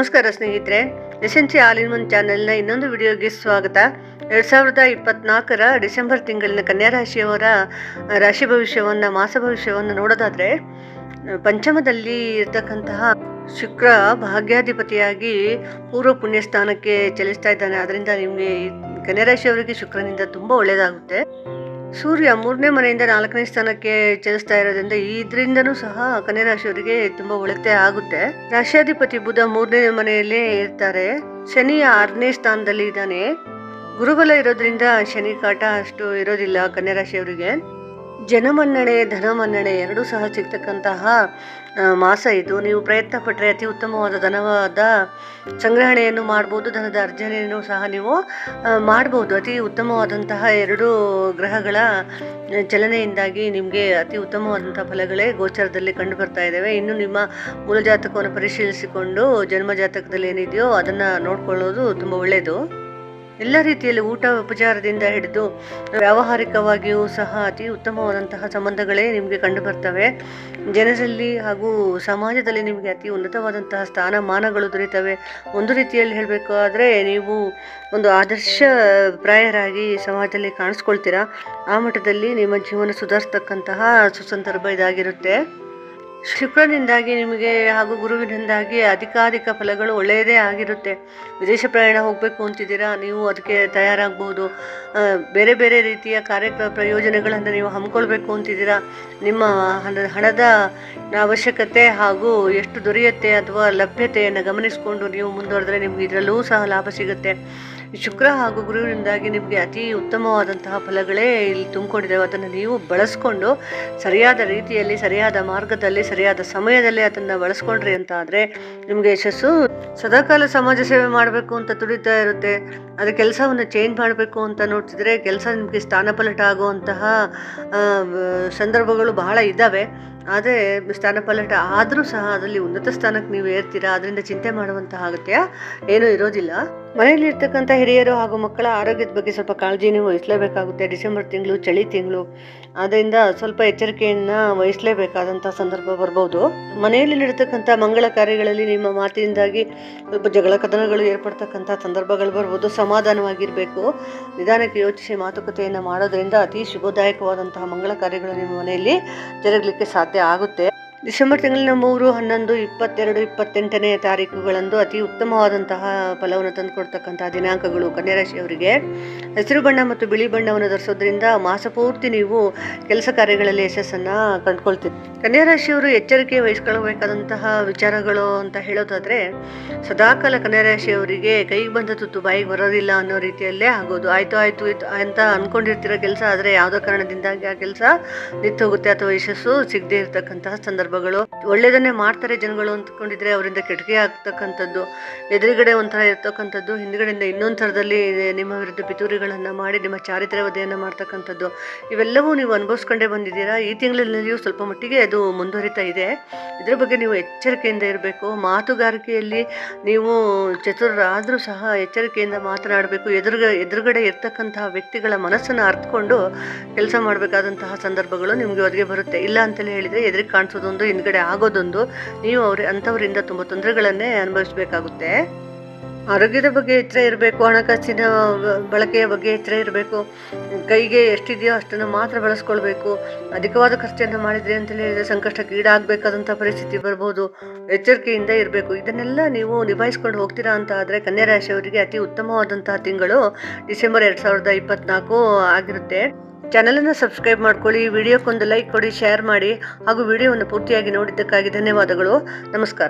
ನಮಸ್ಕಾರ ಸ್ನೇಹಿತರೆ S N C all in one ಚಾನೆಲ್ನ ಇನ್ನೊಂದು ವಿಡಿಯೋಗೆ ಸ್ವಾಗತ. ಎರಡು ಸಾವಿರದ ಇಪ್ಪತ್ನಾಲ್ಕರ ಡಿಸೆಂಬರ್ ತಿಂಗಳಿನ ಕನ್ಯಾ ರಾಶಿಯವರ ರಾಶಿ ಭವಿಷ್ಯವನ್ನು, ಮಾಸ ಭವಿಷ್ಯವನ್ನು ನೋಡೋದಾದರೆ ಪಂಚಮದಲ್ಲಿ ಇರತಕ್ಕಂತಹ ಶುಕ್ರ ಭಾಗ್ಯಾಧಿಪತಿಯಾಗಿ ಪೂರ್ವ ಪುಣ್ಯ ಸ್ಥಾನಕ್ಕೆ ಚಲಿಸ್ತಾ ಇದ್ದಾನೆ. ಅದರಿಂದ ನಿಮಗೆ ಕನ್ಯಾ ರಾಶಿಯವರಿಗೆ ಶುಕ್ರನಿಂದ ತುಂಬ ಒಳ್ಳೆಯದಾಗುತ್ತೆ ಸೂರ್ಯ ಮೂರನೇ ಮನೆಯಿಂದ ನಾಲ್ಕನೇ ಸ್ಥಾನಕ್ಕೆ ಚಲಿಸ್ತಾ ಇರೋದ್ರಿಂದ ಇದರಿಂದನೂ ಸಹ ಕನ್ಯಾ ರಾಶಿಯವರಿಗೆ ತುಂಬಾ ಒಳತೆ ಆಗುತ್ತೆ. ರಾಶ್ಯಾಧಿಪತಿ ಬುಧ ಮೂರನೇ ಮನೆಯಲ್ಲೇ ಇರ್ತಾರೆ. ಶನಿ ಆರನೇ ಸ್ಥಾನದಲ್ಲಿ ಇದ್ದಾನೆ. ಗುರುಬಲ ಇರೋದ್ರಿಂದ ಶನಿ ಕಾಟ ಅಷ್ಟು ಇರೋದಿಲ್ಲ ಕನ್ಯಾ ರಾಶಿಯವರಿಗೆ. ಜನಮನ್ನಣೆ, ಧನಮನ್ನಣೆ ಎರಡೂ ಸಹ ಸಿಗ್ತಕ್ಕಂತಹ ಮಾಸ ಇದು. ನೀವು ಪ್ರಯತ್ನ ಪಟ್ಟರೆ ಅತಿ ಉತ್ತಮವಾದ ಧನವಾದ ಸಂಗ್ರಹಣೆಯನ್ನು ಮಾಡ್ಬೋದು, ಧನದ ಅರ್ಜನೆಯನ್ನು ಸಹ ನೀವು ಮಾಡ್ಬೋದು. ಅತಿ ಉತ್ತಮವಾದಂತಹ ಎರಡು ಗ್ರಹಗಳ ಚಲನೆಯಿಂದಾಗಿ ನಿಮಗೆ ಅತಿ ಉತ್ತಮವಾದಂಥ ಫಲಗಳೇ ಗೋಚರದಲ್ಲಿ ಕಂಡು ಬರ್ತಾ ಇದ್ದಾವೆ ಇನ್ನು ನಿಮ್ಮ ಮೂಲ ಜಾತಕವನ್ನು ಪರಿಶೀಲಿಸಿಕೊಂಡು ಜನ್ಮ ಜಾತಕದಲ್ಲಿ ಏನಿದೆಯೋ ಅದನ್ನು ನೋಡ್ಕೊಳ್ಳೋದು ತುಂಬ ಒಳ್ಳೆಯದು ಎಲ್ಲ ರೀತಿಯಲ್ಲಿ ಊಟ ಉಪಚಾರದಿಂದ ಹಿಡಿದು ವ್ಯಾವಹಾರಿಕವಾಗಿಯೂ ಸಹ ಅತಿ ಉತ್ತಮವಾದಂತಹ ಸಂಬಂಧಗಳೇ ನಿಮಗೆ ಕಂಡು ಬರ್ತವೆ. ಜನರಲ್ಲಿ ಹಾಗೂ ಸಮಾಜದಲ್ಲಿ ನಿಮಗೆ ಅತಿ ಉನ್ನತವಾದಂತಹ ಸ್ಥಾನಮಾನಗಳು ದೊರೀತವೆ. ಒಂದು ರೀತಿಯಲ್ಲಿ ಹೇಳಬೇಕು ಆದರೆ ನೀವು ಒಂದು ಆದರ್ಶ ಪ್ರಾಯರಾಗಿ ಸಮಾಜದಲ್ಲಿ ಕಾಣಿಸ್ಕೊಳ್ತೀರಾ? ಆ ಮಟ್ಟದಲ್ಲಿ ನಿಮ್ಮ ಜೀವನ ಸುಧಾರಿಸ್ತಕ್ಕಂತಹ ಸುಸಂದರ್ಭ ಇದಾಗಿರುತ್ತೆ. ಶುಕ್ರನಿಂದಾಗಿ ನಿಮಗೆ ಹಾಗೂ ಗುರುವಿನಿಂದಾಗಿ ಅಧಿಕಾಧಿಕ ಫಲಗಳು ಒಳ್ಳೆಯದೇ ಆಗಿರುತ್ತೆ. ವಿದೇಶ ಪ್ರಯಾಣ ಹೋಗಬೇಕು ಅಂತಿದ್ದೀರಾ? ನೀವು ಅದಕ್ಕೆ ತಯಾರಾಗ್ಬೋದು. ಬೇರೆ ಬೇರೆ ರೀತಿಯ ಕಾರ್ಯಕ್ರಮ ಪ್ರಯೋಜನಗಳನ್ನು ನೀವು ಹಮ್ಮಿಕೊಳ್ಬೇಕು ಅಂತಿದ್ದೀರಾ? ನಿಮ್ಮ ಹಣ ಹಣದ ಅವಶ್ಯಕತೆ ಹಾಗೂ ಎಷ್ಟು ದೊರೆಯುತ್ತೆ ಅಥವಾ ಲಭ್ಯತೆಯನ್ನು ಗಮನಿಸಿಕೊಂಡು ನೀವು ಮುಂದುವರೆದ್ರೆ ನಿಮ್ಗೆ ಇದರಲ್ಲೂ ಸಹ ಲಾಭ ಸಿಗುತ್ತೆ. ಶುಕ್ರ ಹಾಗೂ ಗುರುವಿನಿಂದಾಗಿ ನಿಮಗೆ ಅತಿ ಉತ್ತಮವಾದಂತಹ ಫಲಗಳೇ ಇಲ್ಲಿ ತುಂಬಿಕೊಂಡಿದ್ದಾವೆ. ಅದನ್ನು ನೀವು ಬಳಸ್ಕೊಂಡು ಸರಿಯಾದ ರೀತಿಯಲ್ಲಿ, ಸರಿಯಾದ ಮಾರ್ಗದಲ್ಲಿ, ಸರಿಯಾದ ಸಮಯದಲ್ಲಿ ಅದನ್ನು ಬಳಸ್ಕೊಂಡ್ರಿ ಅಂತ ಆದರೆ ನಿಮಗೆ ಯಶಸ್ಸು ಸದಾಕಾಲ ಸಮಾಜ ಸೇವೆ ಮಾಡಬೇಕು ಅಂತ ತುಡಿತಾ ಇರುತ್ತೆ. ಅದು ಕೆಲಸವನ್ನು ಚೇಂಜ್ ಮಾಡಬೇಕು ಅಂತ ನೋಡ್ತಿದ್ರೆ ಕೆಲಸ ನಿಮಗೆ ಸ್ಥಾನಪಲಟ ಆಗುವಂತಹ ಸಂದರ್ಭಗಳು ಬಹಳ ಇದ್ದಾವೆ ಆದರೆ ಸ್ಥಾನಪಲ್ಲಟ ಆದರೂ ಸಹ ಅದರಲ್ಲಿ ಉನ್ನತ ಸ್ಥಾನಕ್ಕೆ ನೀವು ಏರ್ತೀರಾ? ಅದರಿಂದ ಚಿಂತೆ ಮಾಡುವಂತಹ ಅಗತ್ಯ ಏನೂ ಇರೋದಿಲ್ಲ. ಮನೆಯಲ್ಲಿ ಇರ್ತಕ್ಕಂಥ ಹಿರಿಯರು ಹಾಗೂ ಮಕ್ಕಳ ಆರೋಗ್ಯದ ಬಗ್ಗೆ ಸ್ವಲ್ಪ ಕಾಳಜಿಯನ್ನು ವಹಿಸಲೇಬೇಕಾಗುತ್ತೆ. ಡಿಸೆಂಬರ್ ತಿಂಗಳು, ಚಳಿ ತಿಂಗಳು. ಆದ್ದರಿಂದ ಸ್ವಲ್ಪ ಎಚ್ಚರಿಕೆಯನ್ನು ವಹಿಸಲೇಬೇಕಾದಂಥ ಸಂದರ್ಭ ಬರ್ಬೋದು. ಮನೆಯಲ್ಲಿ ನಡೀತಕ್ಕಂಥ ಮಂಗಳ ಕಾರ್ಯಗಳಲ್ಲಿ ನಿಮ್ಮ ಮಾತಿನಿಂದಾಗಿ ಸ್ವಲ್ಪ ಜಗಳ ಕದನಗಳು ಏರ್ಪಡ್ತಕ್ಕಂಥ ಸಂದರ್ಭಗಳು ಬರ್ಬೋದು. ಸಮಾಧಾನವಾಗಿರಬೇಕು. ನಿಧಾನಕ್ಕೆ ಯೋಚಿಸಿ ಮಾತುಕತೆಯನ್ನು ಮಾಡೋದರಿಂದ ಅತಿ ಶುಭದಾಯಕವಾದಂತಹ ಮಂಗಳ ಕಾರ್ಯಗಳು ನಿಮ್ಮ ಮನೆಯಲ್ಲಿ ಜರುಗಲಿಕ್ಕೆ ಸಾಧ್ಯ ಆಗುತ್ತೆ. ಡಿಸೆಂಬರ್ ತಿಂಗಳಿನ ಮೂರು, ಹನ್ನೊಂದು, ಇಪ್ಪತ್ತೆರಡು, ಇಪ್ಪತ್ತೆಂಟನೇ ತಾರೀಕುಗಳಂದು ಅತಿ ಉತ್ತಮವಾದಂತಹ ಫಲವನ್ನು ತಂದುಕೊಡ್ತಕ್ಕಂತಹ ದಿನಾಂಕಗಳು ಕನ್ಯಾ ರಾಶಿಯವರಿಗೆ ಹಸಿರು ಬಣ್ಣ ಮತ್ತು ಬಿಳಿ ಬಣ್ಣವನ್ನು ಧರಿಸೋದ್ರಿಂದ ಮಾಸಪೂರ್ತಿ ನೀವು ಕೆಲಸ ಕಾರ್ಯಗಳಲ್ಲಿ ಯಶಸ್ಸನ್ನು ಕಂಡುಕೊಳ್ತೀರಿ. ಕನ್ಯಾ ರಾಶಿಯವರು ಎಚ್ಚರಿಕೆ ವಹಿಸ್ಕೊಳ್ಬೇಕಾದಂತಹ ವಿಚಾರಗಳು ಅಂತ ಹೇಳೋದಾದರೆ, ಸದಾಕಾಲ ಕನ್ಯಾ ರಾಶಿಯವರಿಗೆ ಕೈಗೆ ಬಂದ ತುತ್ತು ಬಾಯಿಗೆ ಬರೋದಿಲ್ಲ ಅನ್ನೋ ರೀತಿಯಲ್ಲೇ ಆಗೋದು. ಆಯಿತು ಆಯಿತು ಅಂತ ಅಂದ್ಕೊಂಡಿರ್ತಿರೋ ಕೆಲಸ ಆದರೆ ಯಾವುದೋ ಕಾರಣದಿಂದಾಗಿ ಆ ಕೆಲಸ ನಿಂತು ಹೋಗುತ್ತೆ ಅಥವಾ ಯಶಸ್ಸು ಸಿಗದೇ ಇರತಕ್ಕಂತಹ ಸಂದರ್ಭಗಳು ಒಳ್ಳೆಯದನ್ನೇ ಮಾಡ್ತಾರೆ ಜನಗಳು ಅಂದ್ಕೊಂಡಿದ್ರೆ ಅವರಿಂದ ಕೆಟ್ಟಗೆ ಆಗ್ತಕ್ಕಂಥದ್ದು, ಎದುರುಗಡೆ ಒಂಥರ ಇರ್ತಕ್ಕಂಥದ್ದು, ಹಿಂದ್ಗಡೆಯಿಂದ ಇನ್ನೊಂದು ಥರದಲ್ಲಿ ನಿಮ್ಮ ವಿರುದ್ಧ ಪಿತೂರಿಗಳನ್ನು ಮಾಡಿ, ನಿಮ್ಮ ಚಾರಿತ್ರ್ಯ ವಧೆಯನ್ನು ಮಾಡ್ತಕ್ಕಂಥದ್ದು, ಇವೆಲ್ಲವೂ ನೀವು ಅನುಭವಿಸ್ಕೊಂಡೇ ಬಂದಿದ್ದೀರಾ? ಈ ತಿಂಗಳಲ್ಲಿಯೂ ಸ್ವಲ್ಪ ಮಟ್ಟಿಗೆ ಅದು ಮುಂದುವರಿತಾ ಇದೆ. ಇದರ ಬಗ್ಗೆ ನೀವು ಎಚ್ಚರಿಕೆಯಿಂದ ಇರಬೇಕು. ಮಾತುಗಾರಿಕೆಯಲ್ಲಿ ನೀವು ಚತುರರಾದರೂ ಸಹ ಎಚ್ಚರಿಕೆಯಿಂದ ಮಾತನಾಡಬೇಕು. ಎದುರು ಎದುರುಗಡೆ ಇರ್ತಕ್ಕಂತಹ ವ್ಯಕ್ತಿಗಳ ಮನಸ್ಸನ್ನು ಅರ್ಥಕೊಂಡು ಕೆಲಸ ಮಾಡಬೇಕಾದಂತಹ ಸಂದರ್ಭಗಳು ನಿಮಗೆ ಒದಗಿ ಬರುತ್ತೆ. ಇಲ್ಲ ಅಂತಲೇ ಹೇಳಿದರೆ ಎದುರಿಗೆ ಕಾಣಿಸೋದೊಂದು ಹಿಂದ್ಗಡೆ ಆಗೋದೊಂದು ನೀವು ಅವ್ರ ಅಂಥವರಿಂದ ತುಂಬ ತೊಂದರೆಗಳನ್ನೇ ಅನುಭವಿಸಬೇಕಾಗುತ್ತೆ. ಆರೋಗ್ಯದ ಬಗ್ಗೆ ಎಚ್ಚರ ಇರಬೇಕು, ಹಣಕಾಸಿನ ಬಳಕೆಯ ಬಗ್ಗೆ ಎಚ್ಚರ ಇರಬೇಕು, ಕೈಗೆ ಎಷ್ಟಿದೆಯೋ ಅಷ್ಟನ್ನು ಮಾತ್ರ ಬಳಸ್ಕೊಳ್ಬೇಕು, ಅಧಿಕವಾದ ಖರ್ಚನ್ನು ಮಾಡಿದ್ರಿ ಅಂತೇಳಿ ಸಂಕಷ್ಟಕ್ಕೆ ಈಡಾಗಬೇಕಾದಂಥ ಪರಿಸ್ಥಿತಿ ಬರ್ಬೋದು, ಎಚ್ಚರಿಕೆಯಿಂದ ಇರಬೇಕು. ಇದನ್ನೆಲ್ಲ ನೀವು ನಿಭಾಯಿಸ್ಕೊಂಡು ಹೋಗ್ತೀರಾ ಅಂತ ಆದರೆ ಕನ್ಯಾ ರಾಶಿಯವರಿಗೆ ಅತಿ ಉತ್ತಮವಾದಂತಹ ತಿಂಗಳು ಡಿಸೆಂಬರ್ ಎರಡು ಸಾವಿರದ ಇಪ್ಪತ್ನಾಲ್ಕು ಆಗಿರುತ್ತೆ. ಚಾನಲನ್ನು ಸಬ್ಸ್ಕ್ರೈಬ್ ಮಾಡ್ಕೊಳ್ಳಿ ವಿಡಿಯೋಕ್ಕೊಂದು ಲೈಕ್ ಕೊಡಿ ಶೇರ್ ಮಾಡಿ ಹಾಗೂ ವಿಡಿಯೋವನ್ನು ಪೂರ್ತಿಯಾಗಿ ನೋಡಿದ್ದಕ್ಕಾಗಿ ಧನ್ಯವಾದಗಳು. ನಮಸ್ಕಾರ.